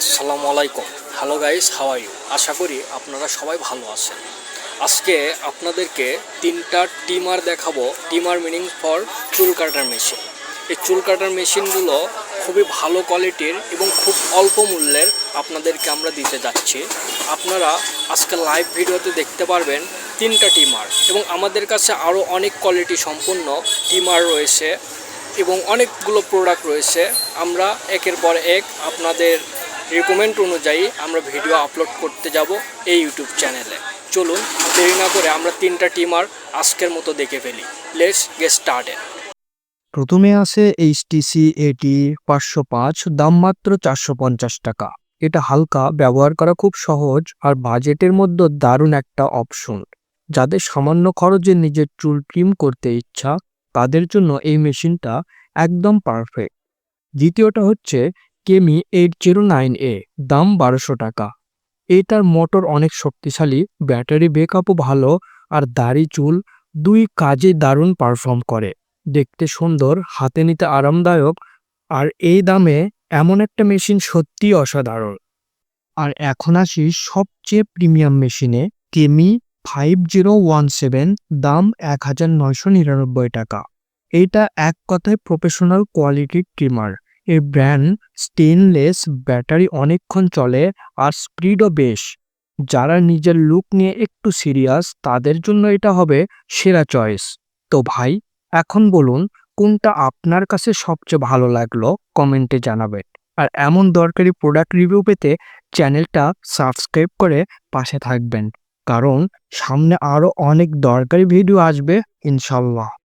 আসসালামু আলাইকুম। Hello guys how are you আশা করি আপনারা সবাই ভালো আছেন। আজকে আপনাদেরকে তিনটা টিমার দেখাবো। টিমার মিনিং ফর চুল কাটার মেশিন এই চুল কাটার মেশিনগুলো খুবই ভালো কোয়ালিটির এবং খুব অল্প মূল্যের আপনাদেরকে আমরা দিতে যাচ্ছি। আপনারা আজকে লাইভ ভিডিওতে দেখতে পারবেন তিনটা টিমার এবং আমাদের কাছে আরও অনেক কোয়ালিটি সম্পন্ন টিমার রয়েছে। এবং অনেকগুলো প্রোডাক্ট রয়েছে। আমরা একের পর এক আপনাদের রিকমেন্ড অনুযায়ী আমরা ভিডিও আপলোড করতে যাব এই ইউটিউব চ্যানেলে চলুন, দেরি না করে আমরা তিনটা টিমার আজকের মতো দেখে ফেলি। লেটস গেট স্টার্টেড প্রথমে আছে এইচটিসি এটি পাঁচশো পাঁচ, দাম মাত্র চারশো পঞ্চাশ টাকা। এটা হালকা, ব্যবহার করা খুব সহজ আর বাজেটের মধ্যে দারুণ একটা অপশন যাদের সামান্য খরচে নিজের চুল ট্রিম করতে ইচ্ছা তাদের জন্য এই মেশিনটা একদম পারফেক্ট দ্বিতীয়টা হচ্ছে কেমি এইট জিরো নাইন এ দাম বারোশো টাকা। এটার মোটর অনেক শক্তিশালী ব্যাটারি ব্যাকআপও ভালো, আর দাড়ি, চুল দুই কাজে দারুণ পারফর্ম করে। দেখতে সুন্দর, হাতে নিতে আরামদায়ক, আর এই দামে এমন একটা মেশিন সত্যিই অসাধারণ। আর এখন আসি সবচেয়ে প্রিমিয়াম মেশিনে Kemei five zero one seven দাম এক হাজার নয়শো নিরানব্বই টাকা। এটা এক কথায় প্রফেশনাল কোয়ালিটির ট্রিমার এর ব্র্যান্ড স্টেনলেস ব্যাটারি অনেকক্ষণ চলে আর স্পিডও বেশ। যারা নিজের লুক নিয়ে একটু সিরিয়াস তাদের জন্য এটা হবে সেরা চয়েস তো ভাই, এখন বলুন, কোনটা আপনার কাছে সবচেয়ে ভালো লাগল কমেন্টে জানাবেন। আর এমন দরকারি প্রোডাক্ট রিভিউ পেতে চ্যানেলটা সাবস্ক্রাইব করে পাশে থাকবেন। কারণ সামনে আরও অনেক দরকারি ভিডিও আসবে ইনশাল্লাহ।